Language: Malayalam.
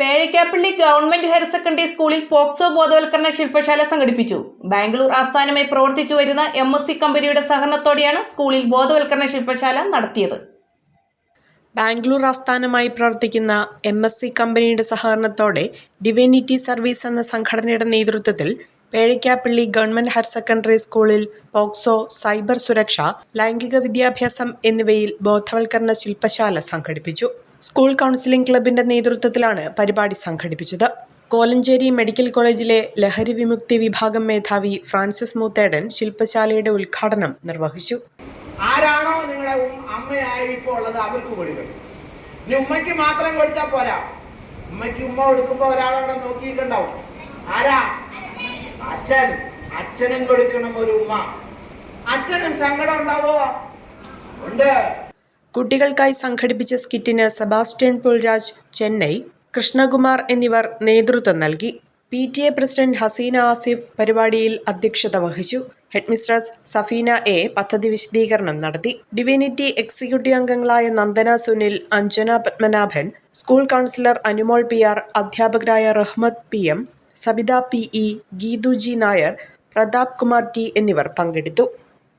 പേഴയ്ക്കാപ്പള്ളി ഗവൺമെന്റ് ഹയർ സെക്കൻഡറി സ്കൂളിൽ പോക്സോ ബോധവൽക്കരണ ശില്പശാല സംഘടിപ്പിച്ചു. ബാംഗ്ലൂർ ആസ്ഥാനമായി പ്രവർത്തിച്ചു വരുന്ന എം എസ് സി കമ്പനിയുടെ സഹകരണത്തോടെയാണ് സ്കൂളിൽ ബോധവൽക്കരണ ശില്പശാല നടത്തിയത്. ബാംഗ്ലൂർ ആസ്ഥാനമായി പ്രവർത്തിക്കുന്ന എം എസ് സി കമ്പനിയുടെ സഹകരണത്തോടെ ഡിവിനിറ്റി സർവീസ് എന്ന സംഘടനയുടെ നേതൃത്വത്തിൽ പേഴിക്കാപ്പിള്ളി ഗവൺമെന്റ് ഹയർ സെക്കൻഡറി സ്കൂളിൽ പോക്സോ സൈബർ സുരക്ഷ ലൈംഗിക വിദ്യാഭ്യാസം എന്നിവയിൽ ബോധവൽക്കരണ ശില്പശാല സംഘടിപ്പിച്ചു. സ്കൂൾ കൗൺസിലിംഗ് ക്ലബിന്റെ നേതൃത്വത്തിലാണ് പരിപാടി സംഘടിപ്പിച്ചത്. കോലഞ്ചേരി മെഡിക്കൽ കോളേജിലെ ലഹരി വിമുക്തി വിഭാഗം മേധാവി ഫ്രാൻസിസ് മൂത്തേടൻ ശില്പശാലയുടെ ഉദ്ഘാടനം നിർവഹിച്ചു. ആരാണോ നിങ്ങളുടെ ഉം- അമ്മയായി ഇപ്പോൾ ഉള്ളത് അവർക്ക് കൊടുക്കണം. ഇനി ഉമ്മയ്ക്ക് മാത്രം കൊടുത്താൽ പോരാ. ഉമ്മയ്ക്ക് ഉമ്മ കൊടുക്കുമ്പോൾ ഒരാളവിടെ നോക്കിയിട്ടുണ്ടാവും. ആരാ? അച്ഛൻ. അച്ഛനും കൊടുക്കണം ഒരു ഉമ്മ. അച്ഛനും സങ്കടം ഉണ്ടാവോ? ഉണ്ട് കുട്ടികൾക്കായി സംഘടിപ്പിച്ച സ്കിറ്റിന് സെബാസ്റ്റ്യൻ പുൽരാജ് ചെന്നൈ കൃഷ്ണകുമാർ എന്നിവർ നേതൃത്വം നൽകി. P T A president Haseena Asif പരിപാടിയിൽ അധ്യക്ഷത വഹിച്ചു. ഹെഡ്മിസ്ട്രസ് സഫീന എ പദ്ധതി വിശദീകരണം നടത്തി. ഡിവിനിറ്റി എക്സിക്യൂട്ടീവ് അംഗങ്ങളായ Nandana Sunil Anjana Padmanabhan school counsellor Anumol P R അധ്യാപകരായ Rahmath P M Sabitha P E Geethu G Nair Prathap Kumar T എന്നിവർ പങ്കെടുത്തു.